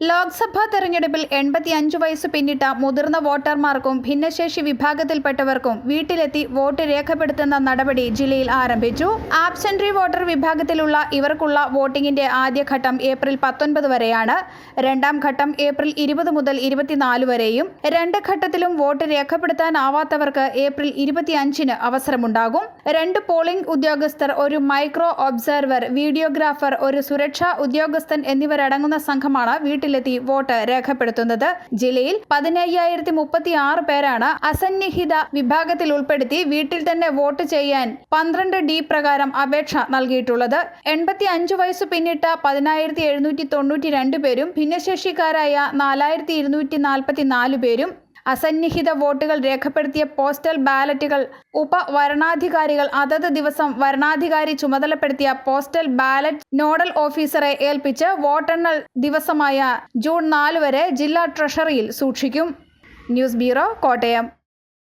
ലോക്സഭാ തെരഞ്ഞെടുപ്പിൽ എൺപത്തിയഞ്ച് വയസ്സ് പിന്നിട്ട മുതിർന്ന വോട്ടർമാർക്കും ഭിന്നശേഷി വിഭാഗത്തിൽപ്പെട്ടവർക്കും വീട്ടിലെത്തി വോട്ട് രേഖപ്പെടുത്തുന്ന നടപടി ജില്ലയിൽ ആരംഭിച്ചു. ആബ്സെൻട്രി വോട്ടർ വിഭാഗത്തിലുള്ള ഇവർക്കുള്ള വോട്ടിംഗിന്റെ ആദ്യഘട്ടം ഏപ്രിൽ പത്തൊൻപത് വരെയാണ്. രണ്ടാം ഘട്ടം ഏപ്രിൽ ഇരുപത് മുതൽ ഇരുപത്തിനാല് വരെയും. രണ്ട് ഘട്ടത്തിലും വോട്ട് രേഖപ്പെടുത്താനാവാത്തവർക്ക് ഏപ്രിൽ ഇരുപത്തിയഞ്ചിന് അവസരമുണ്ടാകും. രണ്ട് പോളിംഗ് ഉദ്യോഗസ്ഥർ ഒരു മൈക്രോ ഒബ്സർവർ വീഡിയോഗ്രാഫർ ഒരു സുരക്ഷാ ഉദ്യോഗസ്ഥൻ എന്നിവരടങ്ങുന്ന സംഘമാണ് വീട്ടിലെത്തി വോട്ട് രേഖപ്പെടുത്തുന്നത്. ജില്ലയിൽ പതിനയ്യായിരത്തി മുപ്പത്തി ആറ് പേരാണ് അസന്നിഹിത വിഭാഗത്തിൽ ഉൾപ്പെടുത്തി വീട്ടിൽ തന്നെ വോട്ട് ചെയ്യാൻ പന്ത്രണ്ട് ഡി പ്രകാരം അപേക്ഷ നൽകിയിട്ടുള്ളത്. എൺപത്തി അഞ്ച് വയസ്സ് പിന്നിട്ട പതിനായിരത്തി എഴുന്നൂറ്റി തൊണ്ണൂറ്റി രണ്ട് പേരും ഭിന്നശേഷിക്കാരായ നാലായിരത്തി ഇരുന്നൂറ്റി നാൽപ്പത്തി നാല് പേരും അസന്നിഹിത വോട്ടുകൾ രേഖപ്പെടുത്തിയ പോസ്റ്റൽ ബാലറ്റുകൾ ഉപവരണാധികാരികൾ അതത് ദിവസം വരണാധികാരി ചുമതലപ്പെടുത്തിയ പോസ്റ്റൽ ബാലറ്റ് നോഡൽ ഓഫീസറെ ഏൽപ്പിച്ച് വോട്ടെണ്ണൽ ദിവസമായ ജൂൺ നാല് വരെ ജില്ലാ ട്രഷറിയിൽ സൂക്ഷിക്കും. News bureau Kottayam.